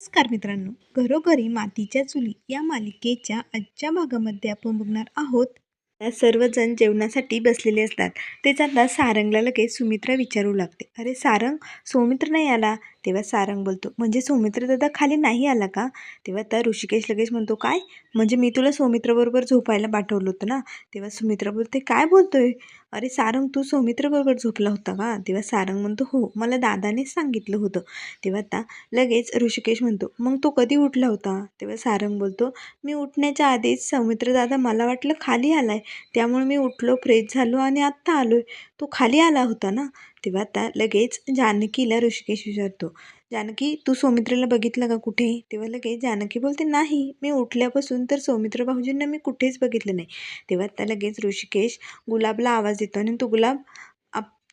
नमस्कार मित्रांनो. घरोघरी मातीच्या चुली या मालिकेच्या आजच्या भागामध्ये आपण बघणार आहोत. सर्वजण जेवणासाठी बसलेले असतात. ते जाता सारंगला लगेच सुमित्रा विचारू लागते. अरे सारंग सौमित्र नाही आला? तेव्हा सारंग बोलतो म्हणजे सौमित्र दादा खाली नाही आला का? तेव्हा आता ऋषिकेश लगेच म्हणतो काय? म्हणजे मी तुला सौमित्रबरोबर झोपायला पाठवलं होतं ना? तेव्हा सुमित्रा बोलते काय बोलतोय? अरे सारंग तू सौमित्रबरोबर झोपला होता का? तेव्हा सारंग म्हणतो हो मला दादानेच सांगितलं होतं. तेव्हा आता लगेच ऋषिकेश म्हणतो मग तो कधी उठला होता? तेव्हा सारंग बोलतो मी उठण्याच्या आधीच सौमित्रदादा मला वाटलं खाली आला आहे त्यामुळे मी उठलो फ्रेश झालो आणि आत्ता आलोय. तो खाली आला होता ना? तेव्हा आता लगेच जानकीला ऋषिकेश विचारतो जानकी तू सौमित्रला बघितलं का कुठे? तेव्हा लगेच जानकी बोलते नाही मी उठल्यापासून तर सौमित्र भाऊजींना मी कुठेच बघितलं नाही. तेव्हा आता लगेच ऋषिकेश गुलाबला आवाज देतो आणि तो गुलाब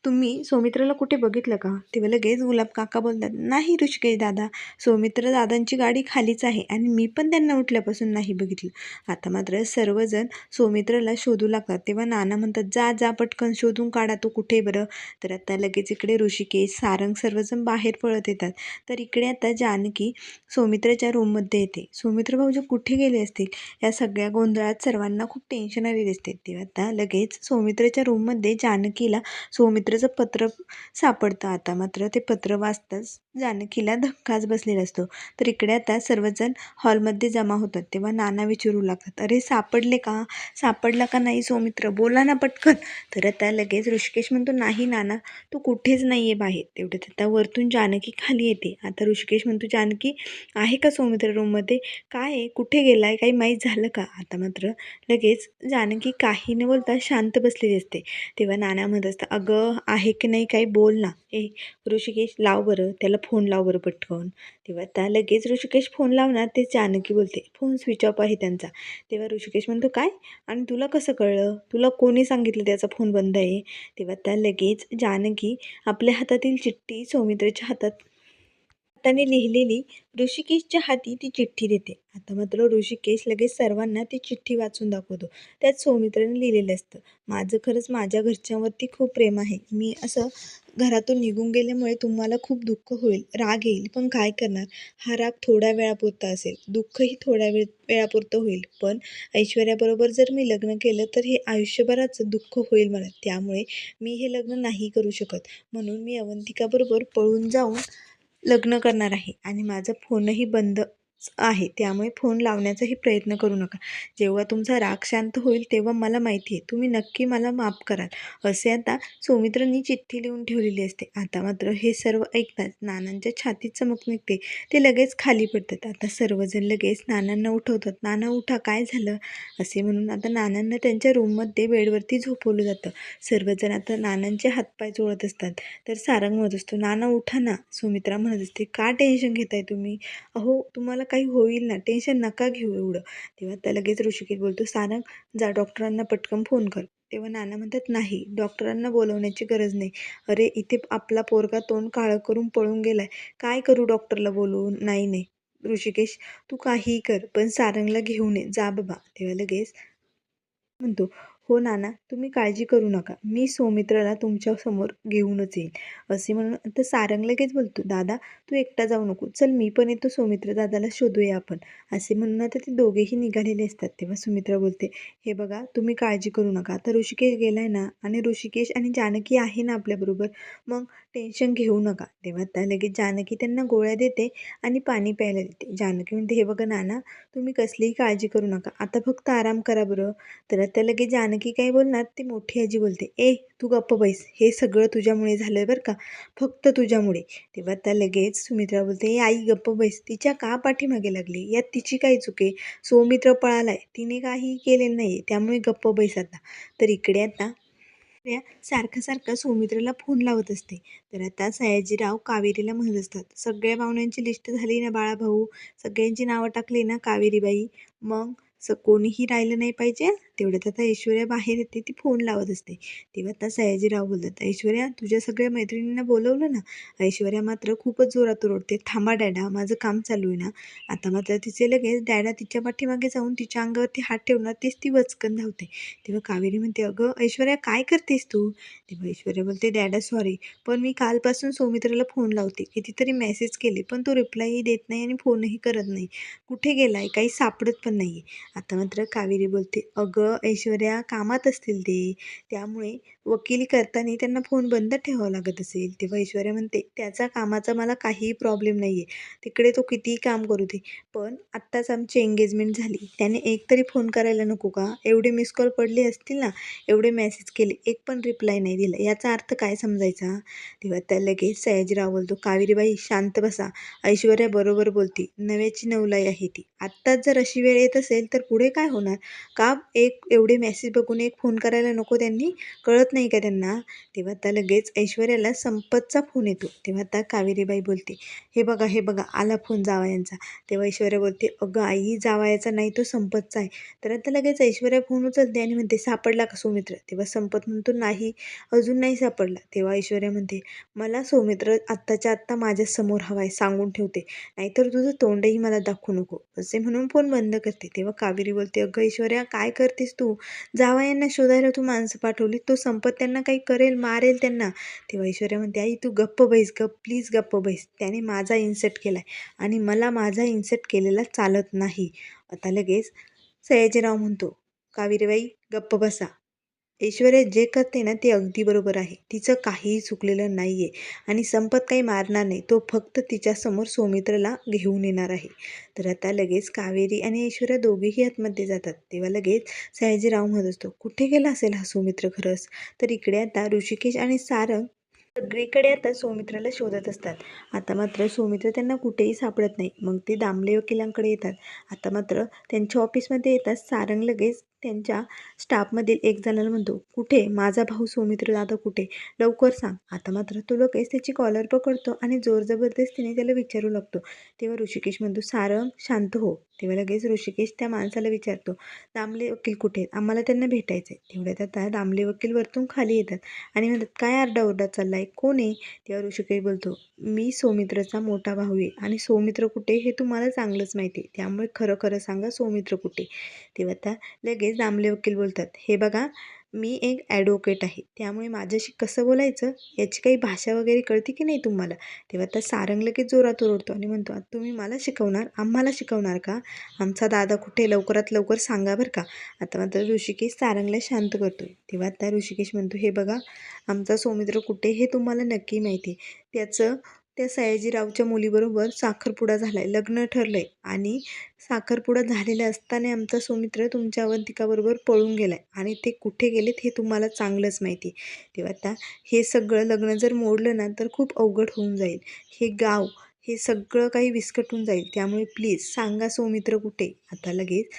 तुम्ही सौमित्राला कुठे बघितलं का? तेव्हा लगेच गुलाब काका बोलतात. नाही ऋषिकेश दादा सौमित्र दादांची गाडी खालीच आहे आणि मी पण त्यांना उठल्यापासून नाही बघितलं. आता मात्र सर्वजण सौमित्रला शोधू लागतात. तेव्हा नाना म्हणतात जा जा पटकन शोधून काढा तो कुठे बरं. तर आता लगेच इकडे ऋषिकेश सारंग सर्वजण बाहेर पळत येतात. तर इकडे आता जानकी सौमित्रच्या रूममध्ये येते. सौमित्र भाऊजी कुठे गेले असतील? या सगळ्या गोंधळात सर्वांना खूप टेन्शन आलेली असते. तेव्हा आता लगेच सौमित्रच्या रूममध्ये जानकीला सौमित्र त्याचं पत्र सापडतं आता मात्र ते पत्र वाचताच जानकीला धक्काच बसलेला असतो. तर इकडे आता सर्वजण हॉलमध्ये जमा होतात तेव्हा नाना विचारू लागतात अरे सापडले का? सापडला का नाही सौमित्र? बोला ना पटकन. तर आता लगेच ऋषिकेश म्हणतो नाही नाना तू कुठेच नाही आहे बाहेर. तेवढ्यात आता वरतून जानकी खाली येते. आता ऋषिकेश म्हणतो जानकी आहे का सौमित्र रूममध्ये काय आहे? कुठे गेला आहे काही माहीत झालं का? आता मात्र लगेच जानकी काही न बोलता शांत बसलेली असते. तेव्हा नाना म्हणत असतं अगं आहे की नाही काही बोल ना. ए ऋषिकेश लाव बरं त्याला फोन लाव बरं पटकन. तेव्हा त्या लगेच ऋषिकेश फोन लावणार ते जानकी बोलते फोन स्विच ऑफ आहे त्यांचा. तेव्हा ऋषिकेश म्हणतो काय? आणि तुला कसं कळलं? तुला कोणी सांगितलं त्याचा फोन बंद आहे? तेव्हा त्या लगेच जानकी आपल्या हातातील चिठ्ठी सौमित्रच्या हातात त्याने लिहिलेली ऋषिकेशच्या हाती ती चिठ्ठी देते. आता मात्र ऋषिकेश लगेच सर्वांना ती चिठ्ठी वाचून दाखवतो. त्यात सौमित्राने लिहिलेलं असतं माझं खरंच माझ्या घरच्यांवरती खूप प्रेम आहे. मी असं घरातून निघून गेल्यामुळे तुम्हाला खूप दुःख होईल राग येईल. पण काय करणार? हा राग थोड्या वेळापुरता असेल. दुःखही थोड्या वेळ वेळापुरतं होईल. पण ऐश्वर्याबरोबर जर मी लग्न केलं तर हे आयुष्यभराचं दुःख होईल मला त्यामुळे मी हे लग्न नाही करू शकत. म्हणून मी अवंतिकाबरोबर पळून जाऊन लग्न करणार आहे आणि माझं फोनही बंद आहे. त्यामुळे फोन लावण्याचाही प्रयत्न करू नका. जेव्हा तुमचा राग शांत होईल तेव्हा मला माहिती आहे. तुम्ही नक्की मला माफ कराल. असे आता सौमित्रांनी चिठ्ठी लिहून ठेवलेली असते. आता मात्र हे सर्व ऐकताच नानांच्या छातीत चमक निघते. ते लगेच खाली पडतात. आता सर्वजण लगेच नानांना उठवतात. नाना उठा. काय झालं? असे म्हणून आता नानांना त्यांच्या रूममध्ये बेडवरती झोपवलं जातं. सर्वजण आता नानांचे हातपाय चोळत असतात. तर सारंग म्हणत असतो नाना उठा ना. सुमित्रा म्हणत असते का टेन्शन घेताय तुम्ही? अहो तुम्हाला काही होईल ना टेन्शन नका घेऊ एवढं. तेव्हा त्या लगेच ऋषिकेश बोलतो सारंग जा डॉक्टरांना पटकन फोन कर. तेव्हा नाना म्हणतात नाही डॉक्टरांना बोलवण्याची गरज नाही. अरे इथे आपला पोरगा तोंड काळं करून पळून गेलाय. काय करू डॉक्टरला बोलवून नाही नाही. ऋषिकेश तू काहीही कर पण सारंगला घेऊन ये. जा बाबा. तेव्हा लगेच म्हणतो हो नाना तुम्ही काळजी करू नका. मी सौमित्राला तुमच्यासमोर घेऊनच येईन. असे म्हणून तर सारंग लगेच बोलतो दादा तू एकटा जाऊ नको. चल मी पण येतो सौमित्र दादाला शोधूया आपण. असे म्हणून आता ते दोघेही निघालेले असतात तेव्हा सुमित्रा बोलते हे बघा तुम्ही काळजी करू नका. आता ऋषिकेश गेलाय ना आणि ऋषिकेश आणि जानकी आहे ना आपल्याबरोबर मग टेन्शन घेऊ नका. तेव्हा त्या लगेच जानकी त्यांना गोळ्या देते आणि पाणी प्यायला देते. जानकी म्हणते हे बघा नाना तुम्ही कसलीही काळजी करू नका. आता फक्त आराम करा बरं. तर त्या लगेच जानकी काय बोलणार ती मोठी आजी बोलते ए तू गप्प बैस हे सगळं तुझ्यामुळे झालं बरं का फक्त तुझ्यामुळे. तेव्हा त्या लगेच सुमित्रा बोलते ए आई गप्प बैस तिच्या का पाठीमागे लागली? यात तिची काय चुके सौमित्र पळालाय तिने काहीही केलेलं नाही त्यामुळे गप्प बैस आता. तर इकडे आता सारखं सारखं सौमित्रला फोन लावत असते. तर आता सयाजीराव कावेरीला म्हणत असतात सगळ्या पाहुण्यांची लिस्ट झाली ना बाळाभाऊ? सगळ्यांची नावं टाकली ना कावेरीबाई? मग स कोणीही राहिलं नाही पाहिजे? तेवढ्यात आता ऐश्वर्या बाहेर येते ती फोन लावत असते. तेव्हा आता सयाजीराव बोलतात ऐश्वर्या तुझ्या सगळ्या मैत्रिणींना बोलवलं ना? ऐश्वर्या मात्र खूपच जोरात ओरडते. थांबा डॅडा माझं काम चालू आहे ना? आता मात्र तिचे लगेच डॅडा तिच्या पाठीमागे जाऊन तिच्या अंगावरती हात ठेवणार तेच ती वचकन धावते. तेव्हा कावेरी म्हणते अगं ऐश्वर्या काय करतेस तू? तेव्हा ऐश्वर्या बोलते डॅडा सॉरी पण मी कालपासून सौमित्राला फोन लावते. कितीतरी मेसेज केले पण तो रिप्लायही देत नाही आणि फोनही करत नाही. कुठे गेला आहे काही सापडत पण नाही आहे आता मात्र कावेरी बोलते अगं ऐश्वर्या कामात असतील ते. त्यामुळे वकिली करताना त्यांना फोन बंद ठेवावा लागत असेल. तेव्हा ऐश्वर्या म्हणते त्याचा कामाचा मला काहीही प्रॉब्लेम नाही आहे तिकडे तो कितीही काम करू दे. पण आत्ताच आमची एंगेजमेंट झाली. त्याने एक तरी फोन करायला नको का? एवढे मिस कॉल पडले असतील ना एवढे मेसेज केले एक पण रिप्लाय नाही दिला. याचा अर्थ काय समजायचा? तेव्हा त्या लगेच सयाजीराव बोलतो कावेरीबाई शांत बसा. ऐश्वर्या बरोबर बोलती. नव्याची नवलाई आहे ती. आत्ताच जर अशी वेळ येत असेल तर पुढे काय होणार? का एक एवढे मेसेज बघून एक फोन करायला नको त्यांनी? कळत नाही का त्यांना? तेव्हा आता लगेच ऐश्वर्याला संपतचा फोन येतो. तेव्हा आता कावेरीबाई बोलते हे बघा हे बघा आला फोन जावयांचा तेव्हा ऐश्वर्या बोलते अगं आई जावयाचा नाही तो संपतचा आहे. तर आता लगेच ऐश्वर्या फोन उचलते आणि म्हणते सापडला का सौमित्र? तेव्हा संपत म्हणतो नाही अजून नाही सापडला. तेव्हा ऐश्वर्या म्हणते मला सौमित्र आत्ताच्या आत्ता माझ्यासमोर हवा आहे सांगून ठेवते. नाहीतर तुझं तोंडही मला दाखवू नको. असे म्हणून फोन बंद करते. तेव्हा कावेरी बोलते अगं ऐश्वर्या काय करतेस तू? जावयांना शोधायला तू माणसं पाठवली तो संपत त्यांना काही करेल मारेल त्यांना. तेव्हा ऐश्वर्या म्हणते आई तू गप्प बैस गप प्लीज गप्प बैस. त्याने माझा इन्सर्ट केला आहे आणि मला माझा इन्सर्ट केलेला चालत नाही. आता लगेच सयाजीराव म्हणतो कावेरीबाई गप्प बसा. ऐश्वर्या जे करते ना ते अगदी बरोबर आहे. तिचं काहीही चुकलेलं नाही आहे आणि संपत काही मारणार नाही. तो फक्त तिच्यासमोर सौमित्रला घेऊन येणार आहे. तर आता लगेच कावेरी आणि ऐश्वर्या दोघेही आतमध्ये जातात. तेव्हा लगेच सयाजीराव म्हणत असतो कुठे गेला असेल हा सौमित्र खरंच? तर इकडे आता ऋषिकेश आणि सारंग सगळीकडे आता सौमित्राला शोधत असतात. आता मात्र सौमित्र त्यांना कुठेही सापडत नाही. मग ते दामले वकिलांकडे येतात. आता मात्र त्यांच्या ऑफिसमध्ये येतात सारंग लगेच त्यांच्या स्टाफमधील एक जणाला म्हणतो कुठे? माझा भाऊ सौमित्र दादा कुठे? लवकर सांग. आता मात्र तो लोकेश त्याची कॉलर पकडतो आणि जोर जबरदस्तीने त्याला विचारू लागतो. तेव्हा ऋषिकेश म्हणतो सारंग शांत हो. तेव्हा लगेच ऋषिकेश त्या माणसाला विचारतो दामले वकील कुठे आहेत? आम्हाला त्यांना भेटायचं आहे तेवढ्यात आता दामले वकील वरतून खाली येतात आणि म्हणतात काय आरडाओरडा चालला आहे कोण आहे? तेव्हा ऋषिकेश बोलतो मी सौमित्रचा मोठा भाऊ आहे आणि सौमित्र कुठे हे तुम्हाला चांगलंच माहिती आहे. त्यामुळे खरं खरं सांगा सौमित्र कुठे? तेव्हा आता लगेच दामले वकील बोलतात हे बघा मी एक ॲडवोकेट आहे. त्यामुळे माझ्याशी कसं बोलायचं याची काही भाषा वगैरे कळते की नाही तुम्हाला? तेव्हा तर सारंग लगेच जोरात ओरडतो आणि म्हणतो आता तुम्ही मला शिकवणार? आम्हाला शिकवणार का? आमचा दादा कुठे? लवकरात लवकर सांगा बरं का? आता मात्र ऋषिकेश सारंगला शांत करतो तेव्हा आता ऋषिकेश म्हणतो हे बघा आमचा सौमित्र कुठे हे तुम्हाला नक्की माहिती त्याचं त्या सयाजीरावच्या मुलीबरोबर साखरपुडा झाला आहे लग्न ठरलं आहे आणि साखरपुडा झालेला असताना आमचा सौमित्र तुमच्या अवंतिकाबरोबर पळून गेला आहे आणि ते कुठे गेलेत हे तुम्हाला चांगलंच माहिती आहे तेव्हा आता हे सगळं लग्न जर मोडलं ना तर खूप अवघड होऊन जाईल. हे गाव हे सगळं काही विस्कटून जाईल. त्यामुळे प्लीज सांगा सौमित्र कुठे? आता लगेच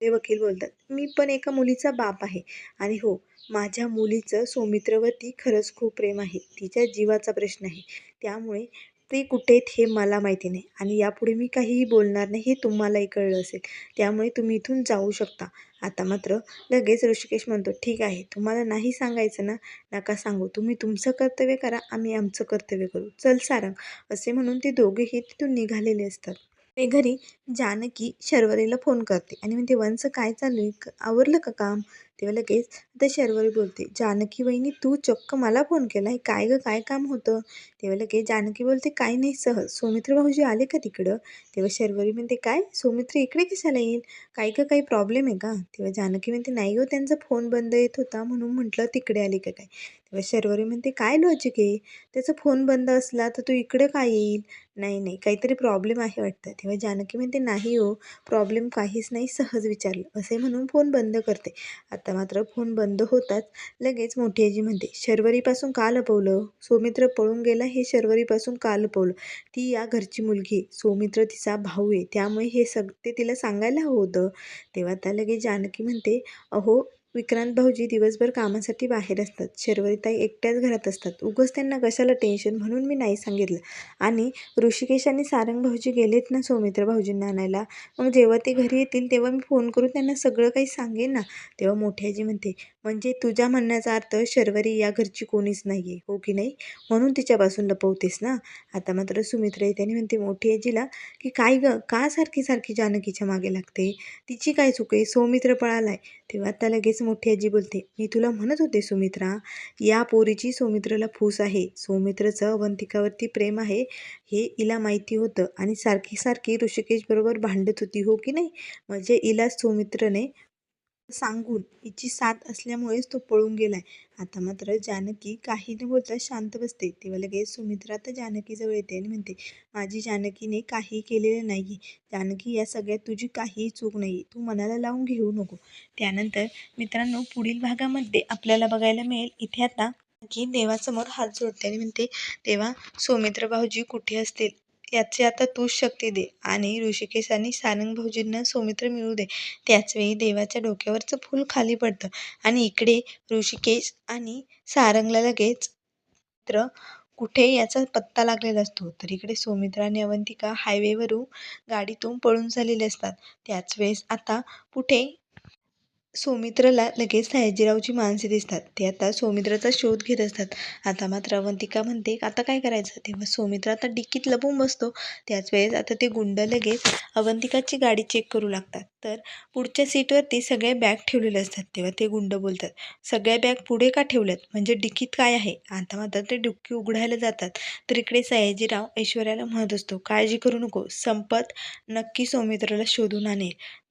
ते वकील बोलतात मी पण एका मुलीचा बाप आहे. आणि हो माझ्या मुलीचं सौमित्रवरती खरंच खूप प्रेम आहे. तिच्या जीवाचा प्रश्न आहे. त्यामुळे ते कुठे आहेत हे मला माहिती नाही आणि यापुढे मी काहीही बोलणार नाही हे तुम्हालाही कळलं असेल. त्यामुळे तुम्ही इथून जाऊ शकता. आता मात्र लगेच ऋषिकेश म्हणतो ठीक आहे तुम्हाला नाही सांगायचं ना? नका सांगू. तुम्ही तुमचं कर्तव्य करा आम्ही आमचं कर्तव्य करू. चल सारंग असे म्हणून ते दोघेही तिथून निघालेले असतात. ते घरी जानकी शर्वरीला फोन करते आणि म्हणते वंस काय चालू आहे? आवरलं का काम? तेव्हा लगेच आता शर्वरी बोलते जानकी वहिनी तू चक्क मला फोन केला आहे काय गं काय काम होतं? तेव्हा लगेच जानकी बोलते काय नाही सहज सौमित्र भाऊजी आले का तिकडं? तेव्हा शर्वरी म्हणते काय? सौमित्र इकडे कशाला येईल? काय का काही प्रॉब्लेम आहे का? तेव्हा जानकी म्हणते नाही हो त्यांचा फोन बंद येत होता म्हणून म्हटलं तिकडे आले का काय? तेव्हा शर्वरी म्हणते काय लॉजिक आहे? त्याचा फोन बंद असला तर तो इकडे काय येईल? नाही नाही काहीतरी प्रॉब्लेम आहे वाटतं. तेव्हा जानकी म्हणते नाही हो प्रॉब्लेम काहीच नाही सहज विचारलं. असे म्हणून फोन बंद करते. आता मात्र फोन बंद होताच लगेच मोठी आजी म्हणते शर्वरीपासून का लपवलं? सौमित्र पळून गेला हे शर्वरीपासून का लपवलं? ती या घरची मुलगी सौमित्र तिचा भाऊ आहे त्यामुळे हे सग ते तिला सांगायला हवं होतं. तेव्हा त्या लगेच जानकी म्हणते अहो विक्रांत भाऊजी दिवसभर कामासाठी बाहेर असतात. शर्वरीताई एकट्याच घरात असतात. उगंच त्यांना कशाला टेन्शन म्हणून मी नाही सांगितलं. आणि ऋषिकेश आणि सारंग भाऊजी गेलेत ना सौमित्र भाऊजींना आणायला मग जेव्हा ते घरी येतील तेव्हा मी फोन करून त्यांना सगळं काही सांगेन ना. तेव्हा मोठी म्हणते म्हणजे तुझ्या म्हणण्याचा अर्थ शर्वरी या घरची कोणीच नाही आहे हो की नाही? म्हणून तिच्यापासून लपवतेस ना? आता मात्र सुमित्रा येते आणि म्हणते मोठी आजीला की काय गं? का सारखी सारखी जानकीच्या मागे लागते? तिची काय चूक आहे? सौमित्र पळालाय. तेव्हा आता लगेच मोठी आजी बोलते मी तुला म्हणत होते सुमित्रा या पोरीची सौमित्रला फूस आहे. सौमित्रचं अवंतिकावरती प्रेम आहे हे इला माहिती होतं. आणि सारखी सारखी ऋषिकेश बरोबर भांडत होती हो की नाही? म्हणजे इला सौमित्रने सांगून हिची साथ असल्यामुळेच तो पळून गेलाय. आता मात्र जानकी काही न बोलता शांत बसते. तेव्हा लगेच सुमित्रा तर जानकीजवळ येते आणि म्हणते माझी जानकीने काही केलेलं नाही जानकी या सगळ्यात तुझी काहीही चूक नाही तू मनाला लावून घेऊ नको. त्यानंतर मित्रांनो पुढील भागामध्ये आपल्याला बघायला मिळेल. इथे आता की देवासमोर हात जोडते आणि म्हणते तेव्हा सौमित्र भाऊजी कुठे असतील? याची आता तूच शक्ती दे आणि ऋषिकेश आणि सारंग भाऊजींना सौमित्र मिळू दे. त्याचवेळी देवाच्या डोक्यावरचं फूल खाली पडतं. आणि इकडे ऋषिकेश आणि सारंगला लगेच मित्र कुठे याचा पत्ता लागलेला असतो. तर इकडे सौमित्रा आणि अवंतिका हायवेवरून गाडीतून पळून झालेले असतात. त्याच वेळेस आता कुठे सौमित्रला लगेच सयाजीरावची माणसे दिसतात. ते आता सौमित्राचा शोध घेत असतात. आता मात्र अवंतिका म्हणते आता काय करायचं? तेव्हा सौमित्र आता डिक्कीत लपून बसतो. त्याच वेळेस आता ते गुंड लगेच अवंतिकाची गाडी चेक करू लागतात. तर पुढच्या सीटवरती सगळ्या बॅग ठेवलेले असतात. तेव्हा ते गुंड बोलतात सगळ्या बॅग पुढे का ठेवल्यात? म्हणजे डिक्कीत काय आहे? आता मात्र ते डिक्की उघडायला जातात. तर इकडे सयाजीराव ऐश्वर्याला म्हणत असतो काळजी करू नको. संपत नक्की सौमित्राला शोधून आणेल.